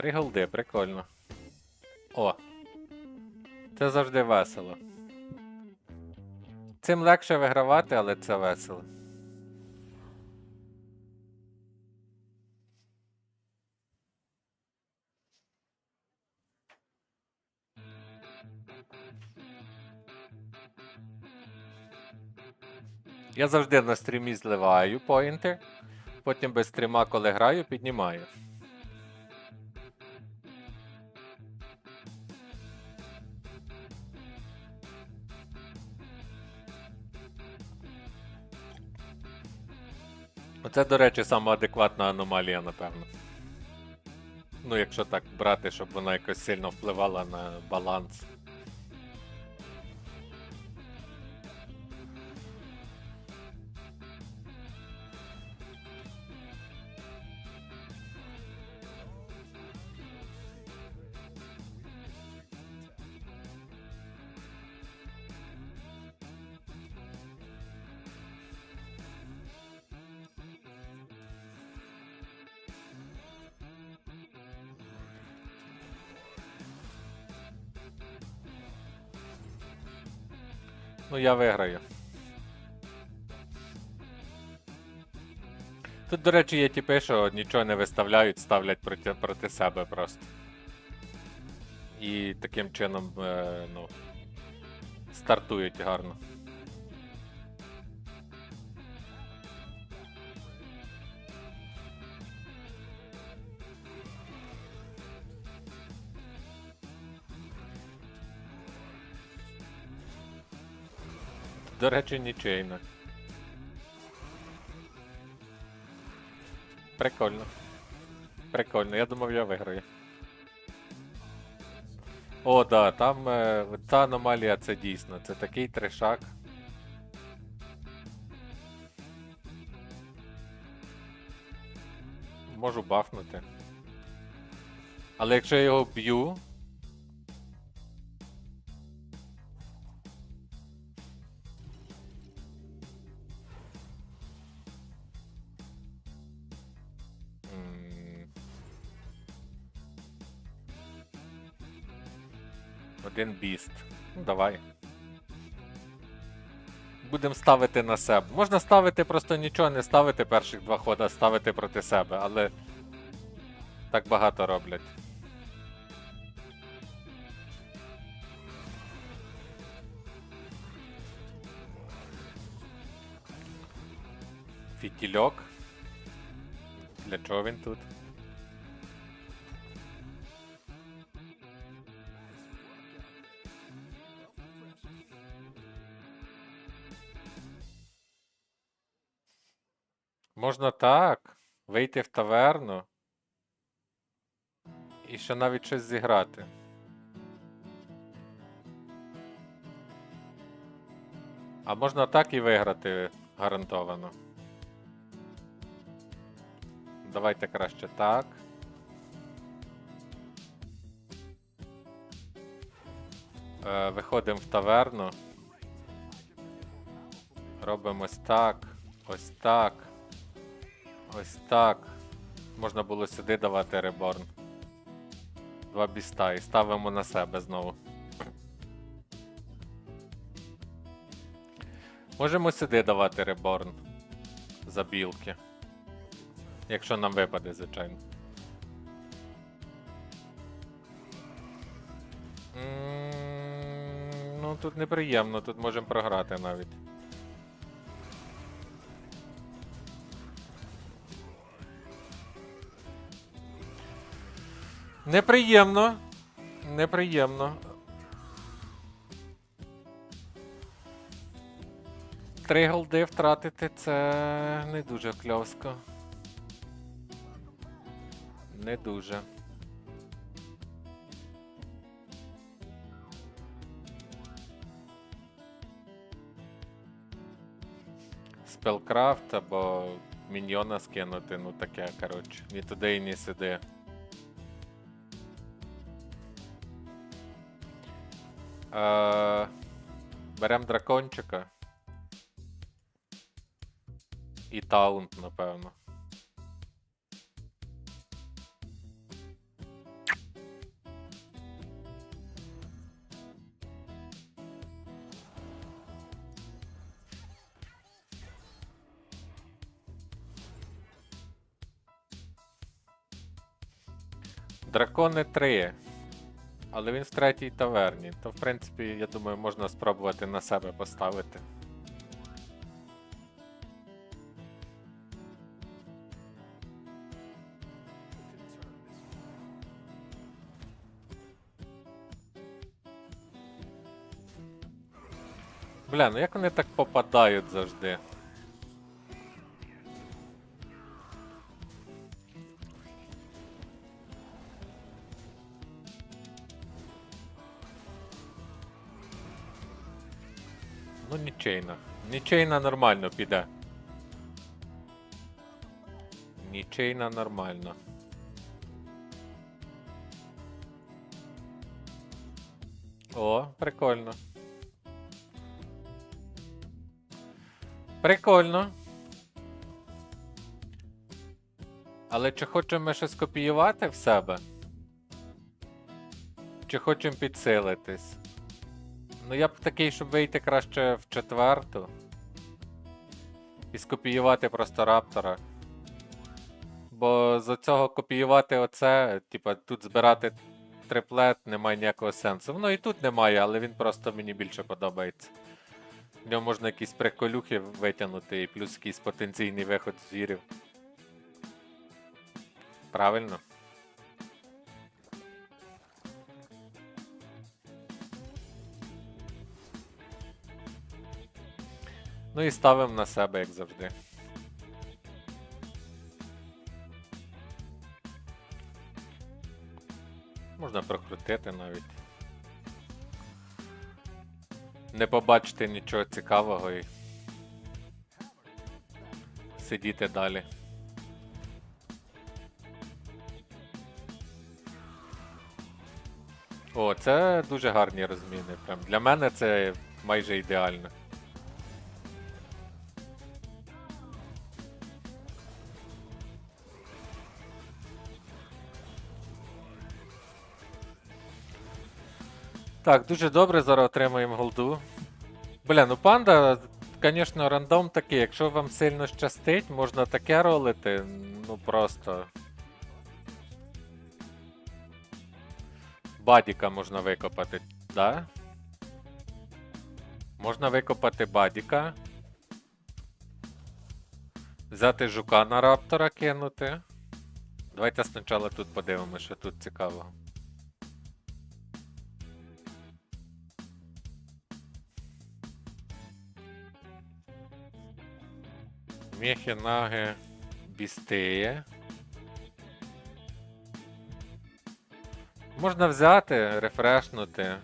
Три голди, прикольно. О. Це завжди весело. Цим легше вигравати, але це весело. Я завжди на стрімі зливаю поінти, потім без стріма, коли граю, піднімаю. Оце, до речі, сама адекватна аномалія, напевно. Ну, якщо так брати, щоб вона якось сильно впливала на баланс. Я виграю. Тут, до речі, є тіпи, що нічого не виставляють, ставлять проти, проти себе просто. І таким чином, е, ну, стартують гарно. До речі, нічийно. Прикольно. Прикольно, я думав, я виграю. О, да, там е, та аномалія це дійсно. Це такий трешак. Можу бафнути. Але якщо я його б'ю. Давай. Будемо ставити на себе. Можна ставити просто нічого, не ставити перших два хода, ставити проти себе, але так багато роблять. Фітільок. Для чого він тут? Можна так. Вийти в таверну. І ще навіть щось зіграти. А можна так і виграти гарантовано. Давайте краще так. Е, виходимо в таверну. Робимо ось так. Ось так. Ось так. Можна було сюди давати реборн. Два біста і ставимо на себе знову. Можемо сюди давати реборн. За білки. Якщо нам випаде, звичайно. Ну, тут неприємно, тут можемо програти навіть. Неприємно. Неприємно. Три голди втратити це не дуже кльовсько. Не дуже. Спелкрафт або міньйона скинути, ну таке, коротше. Ні туди і ні сюди. Е, Берем дракончика. І таунт, напевно. Дракони 3. Але він в третій таверні. То, в принципі, я думаю, можна спробувати на себе поставити. Бля, ну як вони так попадають завжди? Нічейно. Нічейна нормально піде. Нічейна нормально. О, прикольно. Прикольно. Але чи хочемо ми щось копіювати в себе? Чи хочемо підсилитись? Ну я б такий, щоб вийти краще в четверту. І скопіювати просто раптора. Бо за цього копіювати оце, типа, тут збирати триплет немає ніякого сенсу. Воно і тут немає, але він просто мені більше подобається. В ньому можна якісь приколюхи витягнути і плюс якийсь потенційний виход звірів. Правильно? Ну і ставимо на себе, як завжди. Можна прокрутити навіть. Не побачити нічого цікавого і сидіти далі. О, це дуже гарні розміни. Прям для мене це майже ідеально. Так, дуже добре, зараз отримаємо голду. Бля, ну панда, звісно, рандом такий. Якщо вам сильно щастить, можна таке ролити. Ну просто. Бадіка можна викопати, да? Можна викопати бадіка. Взяти жука на раптора кинути. Давайте спочатку тут подивимося, що тут цікавого. Мехи, наги. Можна взяти, рефрешнути.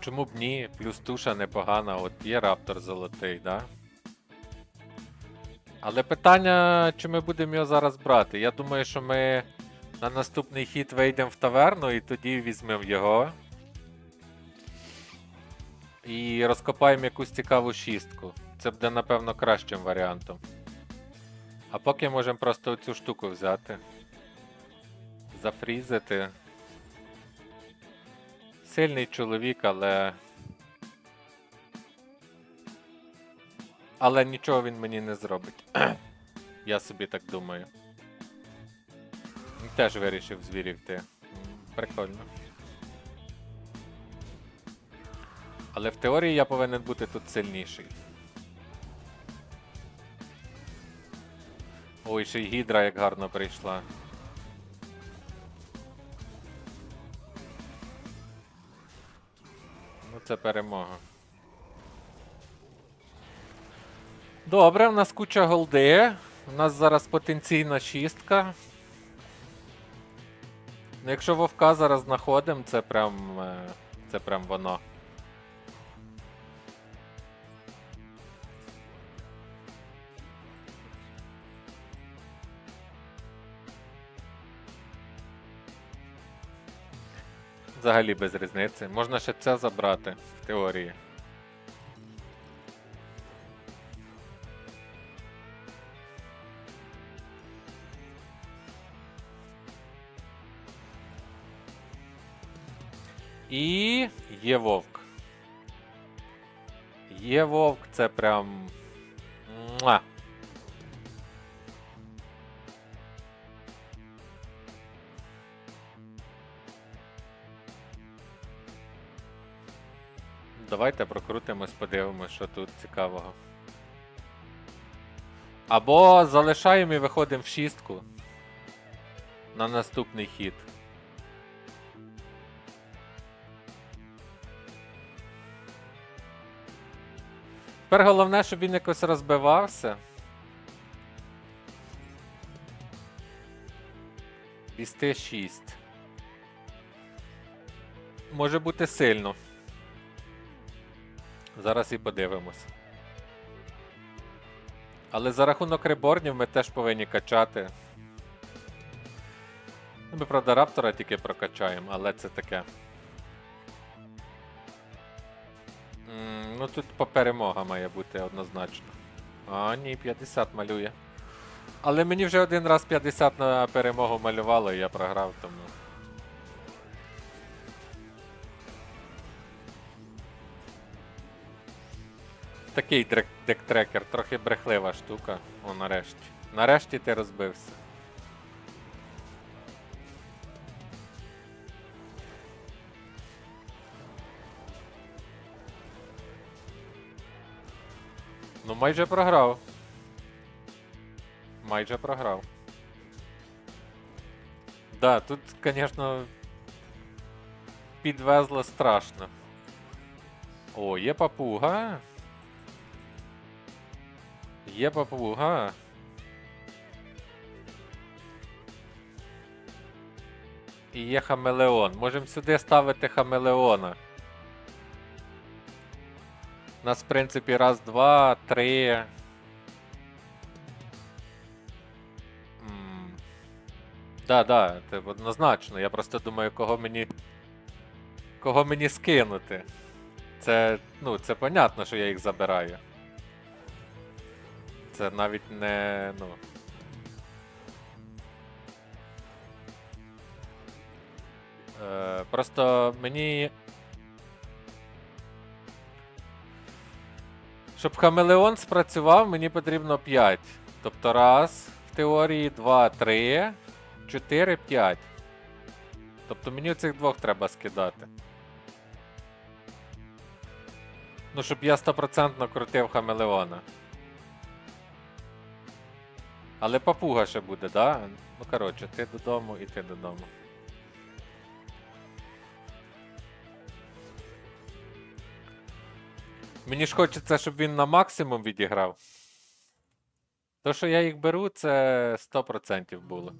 Чому б ні? Плюс туша непогана, от є раптор золотий, да? Але питання, чи ми будемо його зараз брати? Я думаю, що ми на наступний хід вийдемо в таверну і тоді візьмемо його. І розкопаємо якусь цікаву шістку. Це буде, напевно, кращим варіантом. А поки можемо просто цю штуку взяти. Зафрізити. Сильний чоловік, але. Але нічого він мені не зробить. Я собі так думаю. Теж вирішив звірів йти. М, Прикольно. Але в теорії я повинен бути тут сильніший. Ой, ще й гідра як гарно прийшла. Ну це перемога. Добре, в нас куча голди. У нас зараз потенційна шістка. Ну, якщо вовка зараз знаходимо, це прям. е, Це прям воно. Взагалі без різниці. Можна ще це забрати в теорії. І є вовк. Є вовк, це прям Муа. Давайте прокрутимось, подивимось, що тут цікавого. Або залишаємо і виходимо в шістку на наступний хід. Тепер головне, щоб він якось розбивався. Вісти 6. Може бути сильно. Зараз і подивимось. Але за рахунок реборнів ми теж повинні качати. Ну, Ми, правда, раптора тільки прокачаємо, але це таке. М, Ну тут по перемога має бути однозначно. А, ні, 50 малює. Але мені вже один раз 50 на перемогу малювало, і я програв, тому. Такий дектрекер, трохи брехлива штука. О, нарешті. Нарешті ти розбився. Ну, майже програв. Майже програв. Да, тут, звісно, підвезло страшно. О, є папуга. Є папуга. І є хамелеон. Можемо сюди ставити хамелеона. У нас, в принципі, раз, два, три. М. Да, да, це однозначно. Я просто думаю, кого мені. Кого мені скинути. Це, ну, це понятно, що я їх забираю. Це навіть не. ну. Е, просто мені. Щоб хамелеон спрацював, мені потрібно 5. Тобто раз, в теорії, 2, 3, 4, 5. Тобто мені цих двох треба скидати. Ну, щоб я 100% крутив хамелеона. Але папуга ще буде, да? Ну коротше, ти додому і ти додому. Мені ж хочеться, щоб він на максимум відіграв. То, що я їх беру, це 100% було.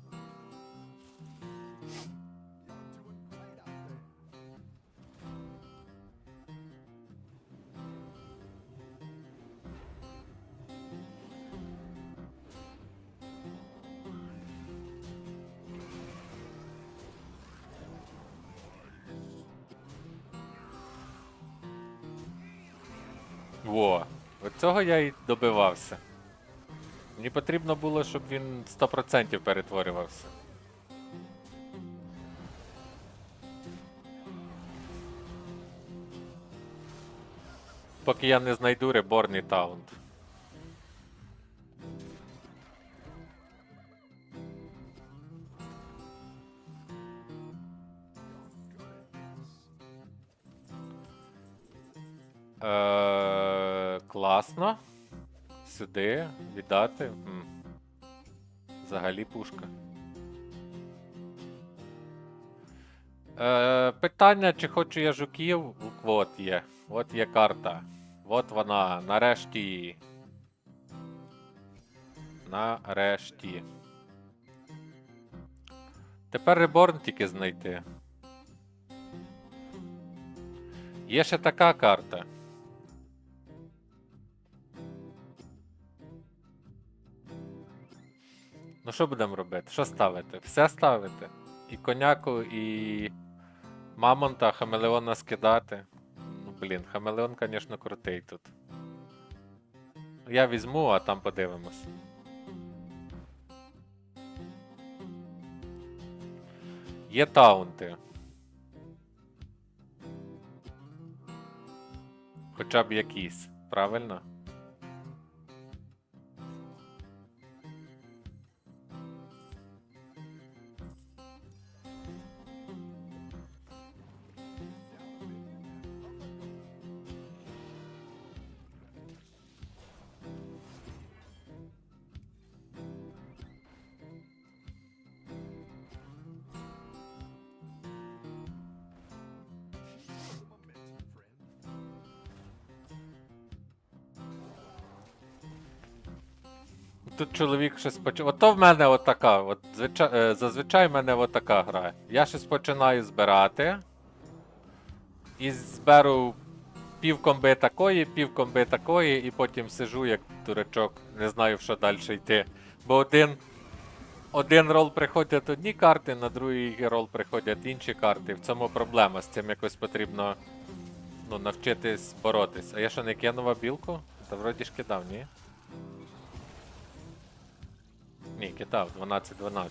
Во, от цього я і добивався. Мені потрібно було, щоб він 100% перетворювався. Поки я не знайду реборний таунт. Віддати. Взагалі пушка. Е, питання, чи хочу я жуків? От є. От є карта. От вона. Нарешті. Нарешті. Тепер реборн тільки знайти. Є ще така карта. Ну що будемо робити? Що ставити? Все ставити. І коняку, і мамонта, хамелеона скидати. Ну, блін, хамелеон, звісно, крутий тут. Я візьму, а там подивимось. Є таунти. Хоча б якісь, правильно? Тут чоловік щось почав. Ото в мене отака. От, звичай... е, зазвичай в мене отака гра. Я щось починаю збирати. І зберу пів комби такої, пів комби такої, і потім сижу як дурачок, не знаю, що далі йти. Бо один. Один рол приходять одні карти, на другий рол приходять інші карти. В цьому проблема. З цим якось потрібно ну, навчитись боротись. А я що не кинув білку? Та вроді ж кидав, ні? Ні, кидав, 12-12.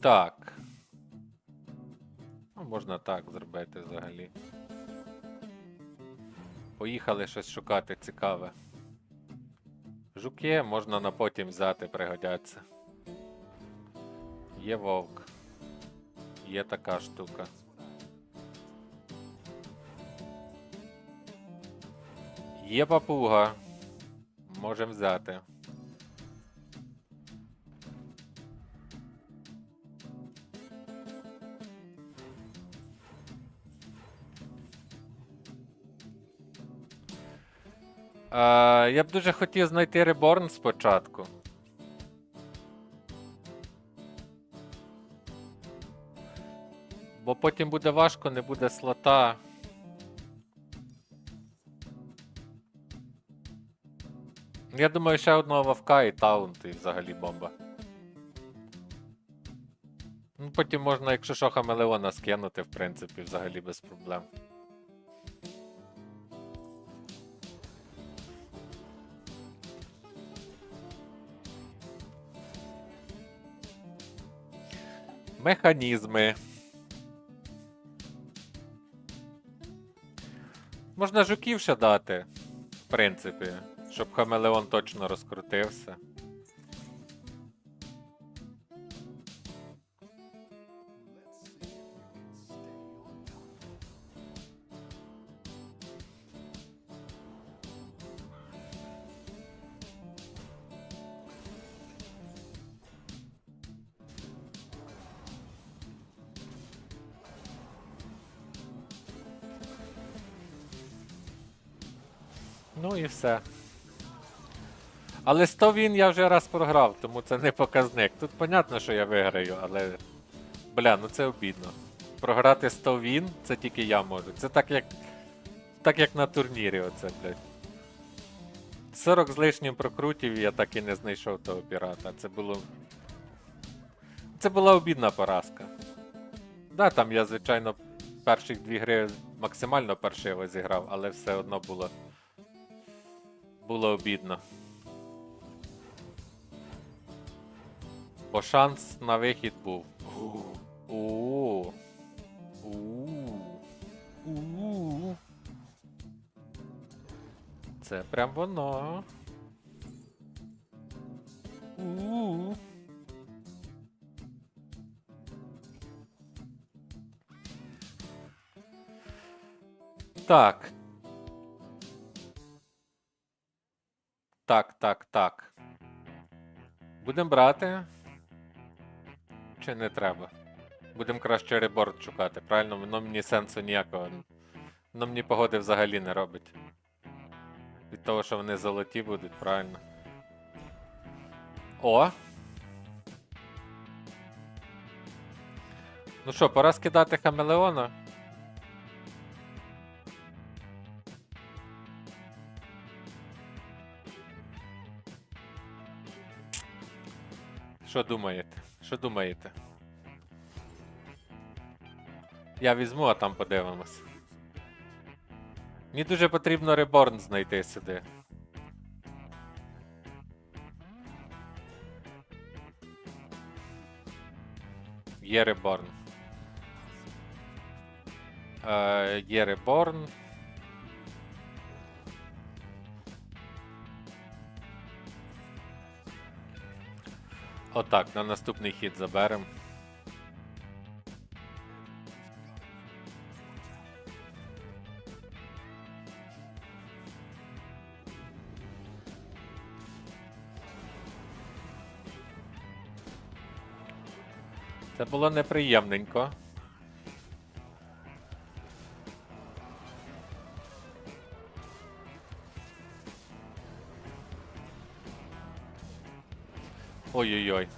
Так. Ну, можна так зробити взагалі. Поїхали щось шукати цікаве. Жуки можна на потім взяти, пригодяться. Є вовк. Є така штука. Є папуга. Можемо взяти. Я б дуже хотів знайти Реборн спочатку. Потім буде важко, не буде слота. Я думаю, ще одного вовка і таунт, і взагалі бомба. Ну, потім можна, якщо що, хамелеона скинути, в принципі, взагалі без проблем. Механізми. Можна жуків ще дати, в принципі, щоб хамелеон точно розкрутився. Ну і все. Але 100 він я вже раз програв, тому це не показник. Тут понятно, що я виграю, але. Бля, ну це обідно. Програти 100 він, це тільки я можу. Це так як. Так як на турнірі, оце, блядь. 40 з лишнім прокрутів я так і не знайшов того пірата. Це було. Це була обідна поразка. Да, там я, звичайно, перших дві гри максимально паршиво зіграв, але все одно було. Було обідно. Бо шанс на вихід був. У. Це прям воно. У. Так, Будемо брати. Чи не треба? Будемо краще реборд шукати, правильно? Воно мені сенсу ніякого. Воно мені погоди взагалі не робить. Від того, що вони золоті будуть, правильно. О! Ну що, пора скидати хамелеона? Що думаєте? Що думаєте? Я візьму, а там подивимось. Мені дуже потрібно реборн знайти сюди. Є реборн. Є реборн. Отак, на наступний хід заберемо. Це було неприємненько. Ой-ой-ой.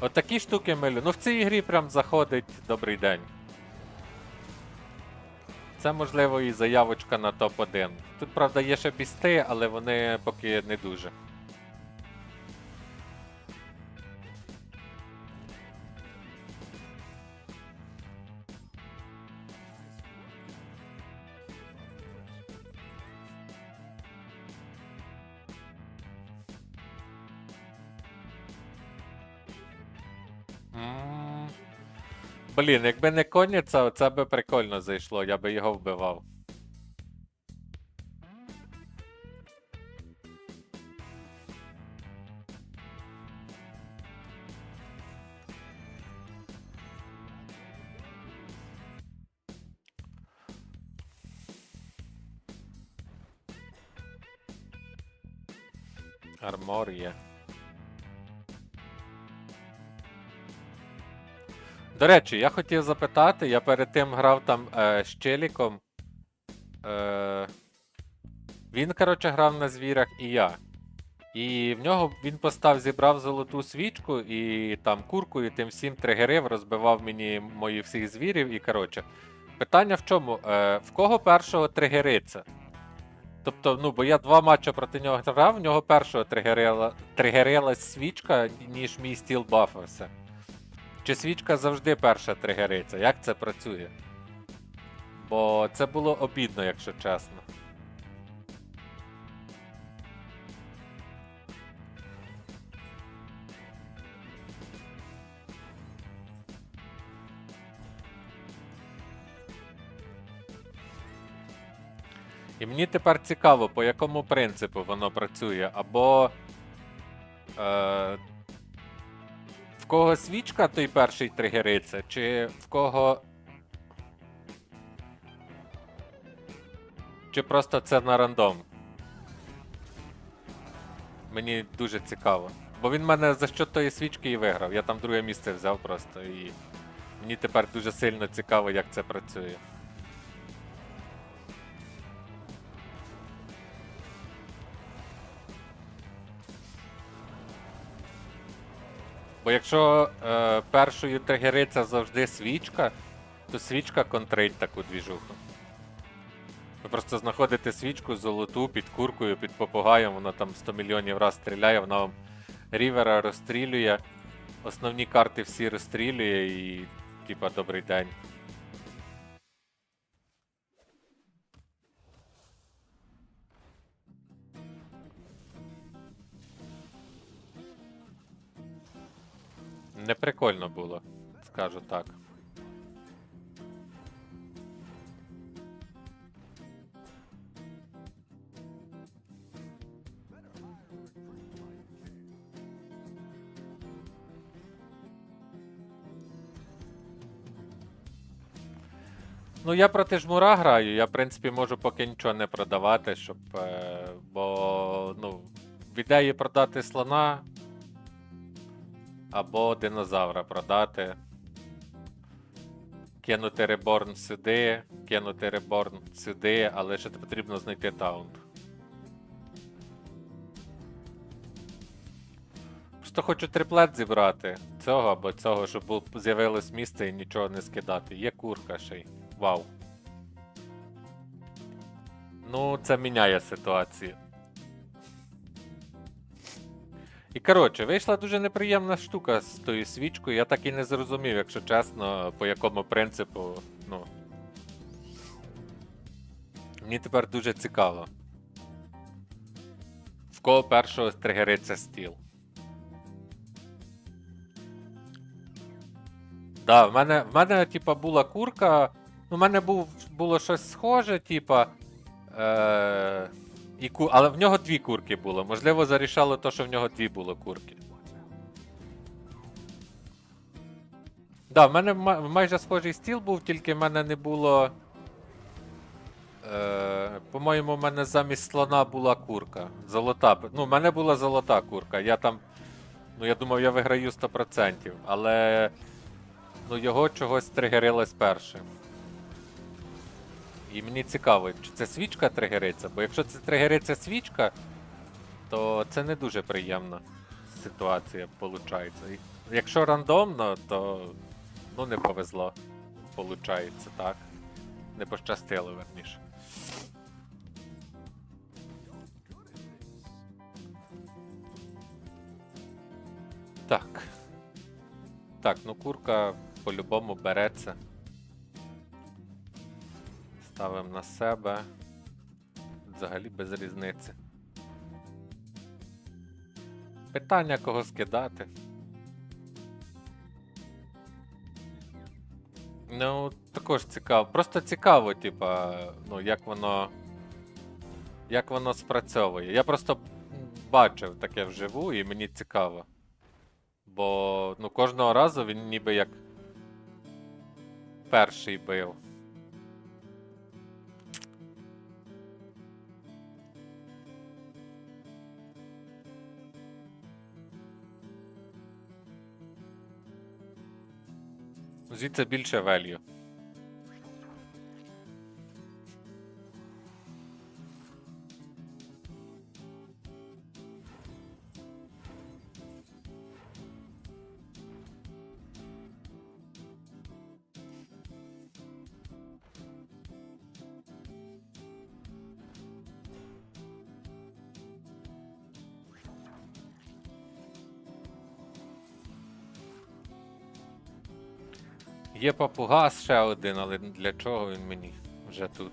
От такі штуки милю. Ну в цій грі прям заходить добрий день. Це можливо і заявочка на топ-1. Тут, правда, є ще бісти, але вони поки не дуже. Блін, якби не конниця, це би прикольно зайшло, я би його вбивав. Арморія. До речі, я хотів запитати, я перед тим грав там е, з Челіком. Е, він, коротше, грав на звірах і я. І в нього він постав, зібрав золоту свічку і там курку, і тим всім тригерив, розбивав мені мої всіх звірів. І коротше, питання в чому? Е, в кого першого тригериться? Тобто, ну, бо я два матчі проти нього грав, в нього першого тригерила, тригерилась свічка, ніж мій стіл бафався. Чи свічка завжди перша тригериться? Як це працює? Бо це було обідно, якщо чесно. І мені тепер цікаво, по якому принципу воно працює. Або. Е, кого свічка, той перший тригериться, чи в кого. Чи просто це на рандом? Мені дуже цікаво. Бо він мене за що тої свічки і виграв. Я там друге місце взяв просто і. Мені тепер дуже сильно цікаво, як це працює. Бо якщо е, першою тригериться завжди свічка, то свічка контрить таку двіжуху. Ви просто знаходите свічку золоту під куркою, під попугаєм, вона там 100 мільйонів раз стріляє, вона вам рівера розстрілює, основні карти всі розстрілює і, типа, добрий день. Неприкольно було, скажу так. Ну, я проти жмура граю, я, в принципі, можу поки нічого не продавати, щоб. Е, бо, ну, в ідеї продати слона або динозавра продати. Кинути реборн сюди, кинути реборн сюди, але ще потрібно знайти таунт. Просто хочу триплет зібрати. Цього або цього, щоб з'явилось місце і нічого не скидати. Є курка ще й. Вау. Ну, це міняє ситуацію. І коротше, вийшла дуже неприємна штука з тою свічкою. Я так і не зрозумів, якщо чесно, по якому принципу. Ну. Мені тепер дуже цікаво. В кого першого тригериться стіл. Да, в мене, в мене, типа, була курка. Ну, в мене був, було щось схоже, типа. Е, і ку... Але в нього дві курки було. Можливо, зарішало то, що в нього дві було курки. Да, в мене майже схожий стіл був, тільки в мене не було. Е, по-моєму, в мене замість слона була курка. Золота. Ну, в мене була золота курка. Я там Ну, я думав, я виграю 100%, але ну, його чогось тригерилось перше. І мені цікаво, чи це свічка тригериться, бо якщо це тригериться свічка, то це не дуже приємна ситуація виходить. Якщо рандомно, то ну не повезло. Получається, так. Не пощастило, верніше. Так. Так, ну курка по-любому береться. Ставимо на себе. Взагалі без різниці. Питання кого скидати. Ну, також цікаво. Просто цікаво, типа, ну, як воно. Як воно спрацьовує. Я просто бачив таке вживу і мені цікаво. Бо ну, кожного разу він ніби як перший бив. It's a Bilge value. Є папугас ще один, але для чого він мені вже тут?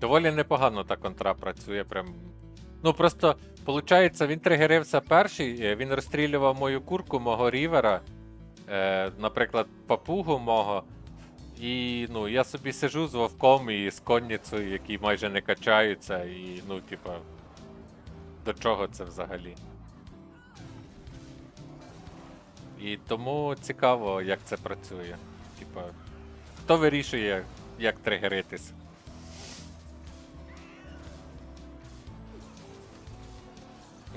Доволі непогано та контра працює. Прям. Ну просто, виходить, він тригерився перший, е, він розстрілював мою курку, мого рівера, е, наприклад, папугу мого. І ну, я собі сижу з вовком і з конницею, які майже не качаються, і ну, типа, до чого це взагалі? І тому цікаво, як це працює. Типа, хто вирішує, як тригеритись?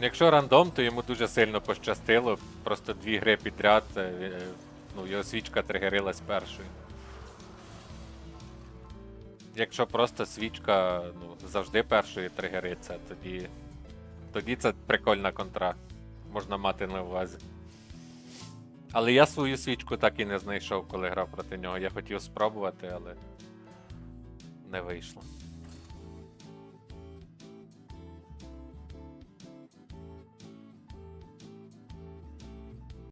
Якщо рандом, то йому дуже сильно пощастило. Просто дві гри підряд, е, ну, його свічка тригерилась першою. Якщо просто свічка ну, завжди першою тригериться, тоді. Тоді це прикольна контра. Можна мати на увазі. Але я свою свічку так і не знайшов, коли грав проти нього. Я хотів спробувати, але не вийшло.